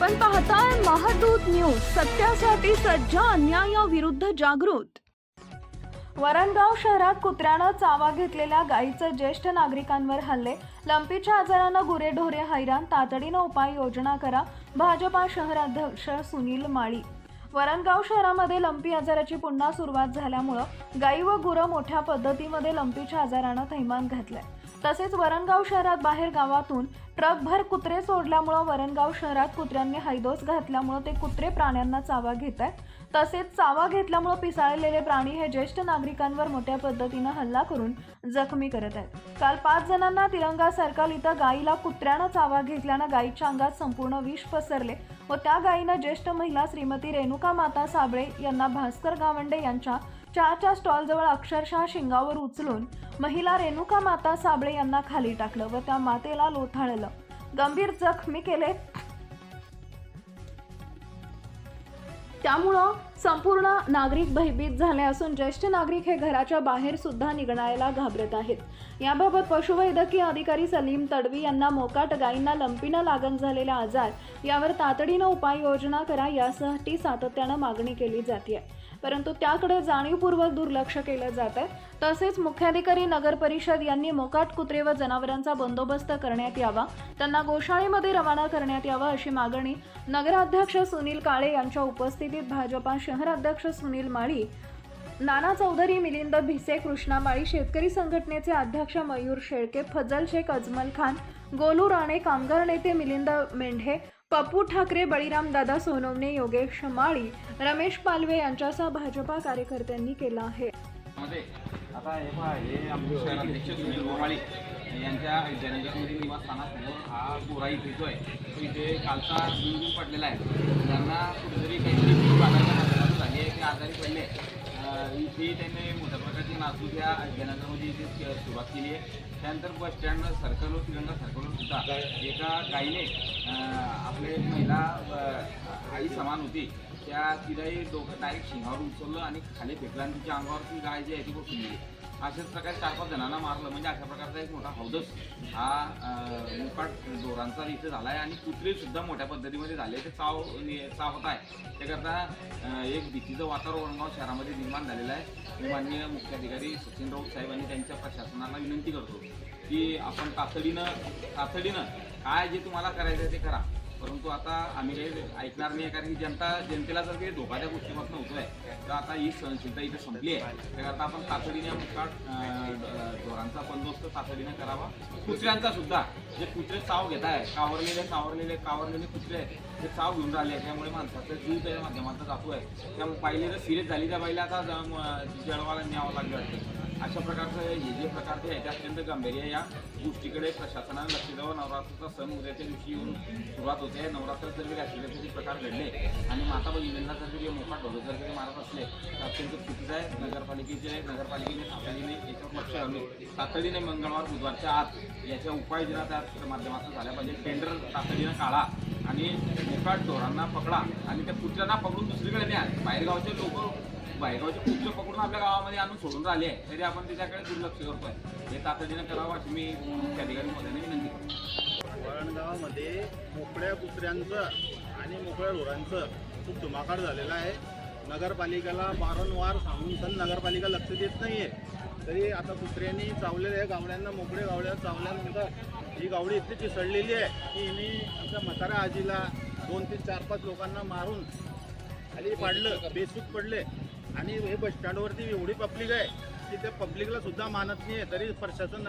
आपण पाहताय महादूत न्यूज सत्यासाठी सज्ज अन्यायाविरुद्ध जागृत. वरणगाव शहरात कुत्र्यानं चावा घेतलेल्या गायीचं ज्येष्ठ नागरिकांवर हल्ले. लंपीच्या आजारानं गुरेढोरे हैराण तातडीनं उपाययोजना करा भाजपा शहराध्यक्ष सुनील माळी. वरणगाव शहरामध्ये लंपी आजाराची पुन्हा सुरुवात झाल्यामुळं गायी व गुरं मोठ्या पद्धतीमध्ये लंपीच्या आजारानं थैमान घातलंय. तसेच वरणगाव शहरात बाहेर गावातून ट्रकभर कुत्रे सोडल्यामुळं वरणगाव शहरात कुत्र्यांनी हैदोस घातल्यामुळं ते कुत्रे प्राण्यांना चावा घेत आहेत तसेच चावा घेतल्यामुळं पिसाळलेले प्राणी हे ज्येष्ठ नागरिकांवर मोठ्या पद्धतीनं हल्ला करून जखमी करत आहेत. काल पाच जणांना तिरंगा सर्कल इथं गायीला कुत्र्यानं चावा घेतल्यानं गायीच्या अंगात संपूर्ण विष पसरले. व त्या गायीनं ज्येष्ठ महिला श्रीमती रेणुका माता साबळे यांना भास्कर गावंडे यांच्या चहाच्या स्टॉलजवळ अक्षरशः शिंगावर उचलून महिला रेणुका माता साबळे यांना खाली टाकलं व त्या मातेला लोथाळलं. गंभीर जखमी केले. त्यामुळं संपूर्ण नागरिक भयभीत झाले असून ज्येष्ठ नागरिक हे घराच्या बाहेर सुद्धा निघण्याला घाबरत आहेत. याबाबत पशुवैद्यकीय अधिकारी सलीम तडवी यांना मोकाट गायींना लंपीनं लागण झालेला आजार यावर तातडीनं उपाययोजना करा यासाठी सातत्यानं मागणी केली जाते परंतु त्याकडे जाणीवपूर्वक दुर्लक्ष केलं जात आहे तसेच मुख्याधिकारी नगर परिषद यांनी मोकाट कुत्रे व जनावरांचा बंदोबस्त करण्यात यावा त्यांना गोशाळेमध्ये रवाना करण्यात यावा अशी मागणी नगराध्यक्ष सुनील काळे यांच्या उपस्थितीत भाजपा शहराध्यक्ष सुनील माळी नाना चौधरी मिलिंद भिसे कृष्णा माळी शेतकरी संघटनेचे अध्यक्ष मयूर शेळके फजल शेख अजमल खान गोलू राणे कामगार नेते मिलिंद मेंढे पप्पू ठाकरे बळीराम दादा सोनवणे योगेश माळी रमेश पालवे यांच्यासह भाजपा कार्यकर्त्यांनी केला आहे. आता हे पहा हे आमचे शहराध्यक्ष सुनील गोमाळी यांच्या जनजागृती निवासस्थानासमोर हा गोरा इथे येतोय तो इथे कालचा बिंदू पडलेला आहे. त्यांना कुठेतरी काहीतरी भीक वाटायला हालचाल झाली आहे ते आजारी पडले ही त्यांनी मोठ्या प्रकारची नाचूक या जनजागृती इथे सुरुवात केली आहे. त्यानंतर बस स्टँड सर्कलवर तिरंगा सरकारवर सुद्धा एका गाईने आपले महिला आई समान होती. त्या तिलाही डोकं डायरेक्ट शिंगावर उचललं आणि खाली फेकलं आणि तिच्या अंगावर ती गाय जी आहे ती बसून गेली अशाच प्रकारे चार पाच जणांना मारलं. म्हणजे अशा प्रकारचा एक मोठा हौदस हा मुकाट दोरांचा इथे झाला आहे आणि कुत्रे सुद्धा मोठ्या पद्धतीमध्ये झाले ते चाव नि- चावत आहे. त्याकरता एक भीतीचं वातावरण वरणगाव शहरामध्ये निर्माण झालेलं आहे. मी माननीय मुख्याधिकारी सचिन राऊत साहेब आणि त्यांच्या प्रशासनाला विनंती करतो की आपण तातडीनं तातडीनं काय जे तुम्हाला करायचं आहे ते करा. परंतु आता आम्ही हे ऐकणार नाही कारण की जनता जनतेला जर काही धोका त्या गोष्टीपासून आहे तर आता ही सहनशीलता इथे संपली आहे. त्याकरता आपण तातडीने मुखाट ढोरांचा बंदोबस्त तातडीने करावा. कुत्र्यांचा सुद्धा जे कुत्रे चाव घेत आहे कावरलेले सावरलेले कावरलेले कुत्रे आहेत ते चाव घेऊन राहिले आहे त्यामुळे माणसाचा जीव त्याच्या माध्यमातून जातो आहे त्यामुळे पाहिले तर सिरियस झाली त्या बाईला आता जळवाला न्यावं लागलं वाटतं. अशा प्रकारचं हे जे प्रकारचे आहे ते अत्यंत गांभीर्य या गोष्टीकडे प्रशासनाने लक्ष द्यावं. नवरात्राचा सण उद्याच्या दिवशी येऊन सुरुवात होते. नवरात्र जर काही असे प्रकार घडले. आणि माता बहिणींना जर हे मोठा ढोल जर काही मारत असले तर अत्यंत चुकीचं आहे. नगरपालिकेचे नगरपालिकेने तातडीने याच्यावर लक्ष घालून तातडीने मंगळवार बुधवारच्या आत याच्या उपाययोजना त्या माध्यमातून झाल्या पाहिजे टेंडर तातडीनं काढा. आणि मोकाट ढोरांना पकडा आणि त्या कुत्र्यांना पकडून दुसरीकडे न्या. बाहेरगावचे लोक बाहेरगावचे कुत्र पकडून आपल्या गावामध्ये आणून सोडून राहिले आहे तरी आपण त्याच्याकडे दुर्लक्ष करतोय. हे तातडीनं करावं अशी मी मुख्याधिकारी महोदयाने विनंती करतो. वरणगावामध्ये मोकळ्या कुत्र्यांचं आणि मोकळ्या ढोरांचं खूप धुमाकाट झालेला आहे. नगरपालिकेला वारंवार सांगून पण नगरपालिका लक्ष देत नाही आहे तरी आता कुत्र्यांनी चावलेल्या गावड्यांना मोकळे गावड्या चावल्यानंतर ही गावडी इतकी चिसळलेली आहे की हिने आमच्या म्हातारा आजीला दोन तीन चार पाच लोकांना मारून खाली पाडलं बेसूक पडले. आणि हे बस स्टँडवरती एवढी पब्लिक आहे की त्या पब्लिकला सुद्धा मानत नाही आहे तरी प्रशासन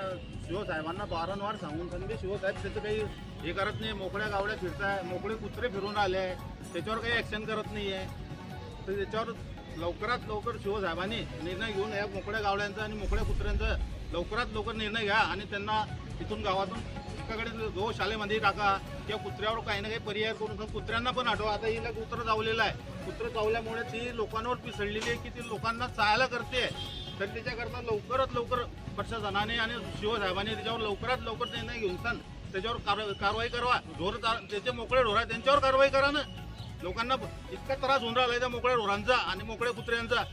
शिवसाहेबांना वारंवार सांगून सांगते शिवसाहेब त्याचं काही हे करत नाही मोकळ्या गावड्या फिरताय मोकळे कुत्रे फिरून आले आहे त्याच्यावर काही ॲक्शन करत नाही आहे तर त्याच्यावर लवकरात लवकर शिवसाहेबांनी निर्णय घेऊन या मोकळ्या गावड्यांचा आणि मोकळ्या कुत्र्यांचा लवकरात लवकर निर्णय घ्या आणि त्यांना तिथून गावातून एकाकडे जो शाळेमध्ये टाका किंवा कुत्र्यावर काही ना काही पर्याय करून कुत्र्यांना पण आठवा. आता हिला कुत्रं चावलेलं आहे. कुत्रं चावल्यामुळे ती लोकांवर पिसळलेली आहे की ती लोकांना चायला करते. तर त्याच्याकरता लवकरात लवकर प्रशासनाने आणि शिवसाहेबांनी त्याच्यावर लवकरात लवकर निर्णय घेऊन सन त्याच्यावर कार- कारवाई करा. ढोर त्याचे मोकळे ढोर आहे त्यांच्यावर कारवाई करा ना. लोकांना इतका त्रास होऊन राहिला त्या मोकळ्या ढोरांचा आणि मोकळ्या कुत्र्यांचा.